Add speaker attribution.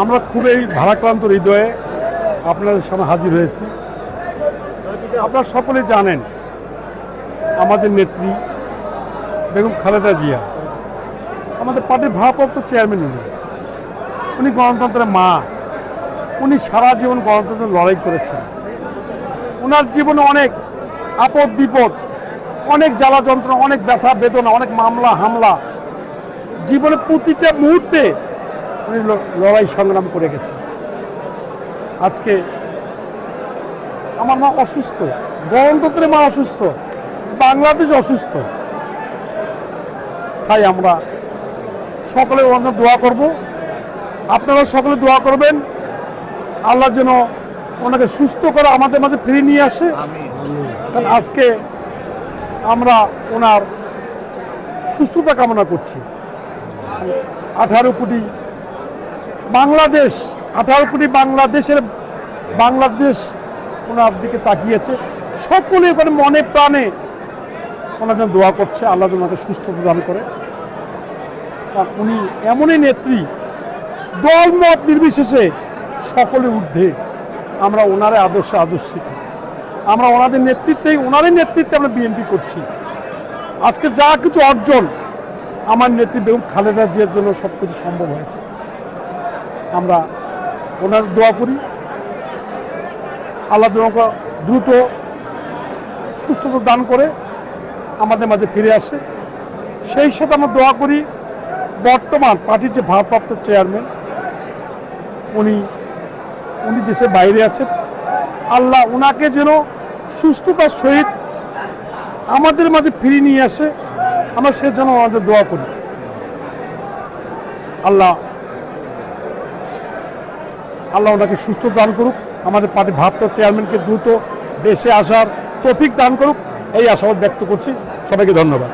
Speaker 1: আমরা খুবই ভারাক্রান্ত হৃদয়ে আপনাদের সামনে হাজির হয়েছি। আপনারা সকলে জানেন, আমাদের নেত্রী বেগম খালেদা জিয়া, আমাদের পার্টির ভারপ্রাপ্ত চেয়ারম্যান উনি। উনি গণতন্ত্রের মা। উনি সারা জীবন গণতন্ত্রের লড়াই করেছেন। ওনার জীবনে অনেক আপদ বিপদ, অনেক জ্বালা যন্ত্রণা, অনেক ব্যথা, বেদনা, অনেক মামলা, হামলা। জীবনে প্রতিটা মুহূর্তে উনি লড়াই সংগ্রাম করে গেছেন আজকে আমার মা অসুস্থ, গণতন্ত্রের মা অসুস্থ, বাংলাদেশ অসুস্থ। তাই আমরা সকলে ওনার দোয়া করব। আপনারা সকলে দোয়া করবেন। আল্লাহ যেন ওনাকে সুস্থ করে আমাদের মাঝে ফিরে নিয়ে আসে। কারণ আজকে আমরা ওনার সুস্থতা কামনা করছি। আঠারো কোটি বাংলাদেশ, আঠারো কোটি বাংলাদেশের বাংলাদেশ ওনার দিকে তাকিয়েছে। সকলে ওখানে মনে প্রাণে ওনার জন্য দোয়া করছে, আল্লাহ ওনাকে সুস্থ প্রদান করে। কারণ উনি এমনই নেত্রী দল মত নির্বিশেষে সকলে ঊর্ধ্বে। আমরা ওনারে আদর্শে আদর্শিত আমরা ওনাদের নেতৃত্বেই ওনারই নেতৃত্বে আমরা বিএনপি করছি। আজকে যা কিছু অর্জন আমার নেত্রী বেগম খালেদা জিয়ার জন্য সব কিছু সম্ভব হয়েছে। আমরা ওনার দোয়া করি। আল্লাহ দ্রুত সুস্থতা দান করে আমাদের মাঝে ফিরে আসে। সেই সাথে আমরা দোয়া করি, বর্তমান পার্টির যে ভারপ্রাপ্ত চেয়ারম্যান, উনি উনি দেশের বাইরে আছেন। আল্লাহ ওনাকে যেন সুস্থতার সহিত আমাদের মাঝে ফিরিয়ে নিয়ে আসে। আমরা সে যেন আমাদের দোয়া করি। আল্লাহ আল্লাহ ওনাকে সুস্থ দান করুক। আমাদের পার্টির ভারপ্রাপ্ত চেয়ারম্যানকে দ্রুত দেশে আসার তৌফিক দান করুক। এই আশাবাদ ব্যক্ত করছি। সবাইকে ধন্যবাদ।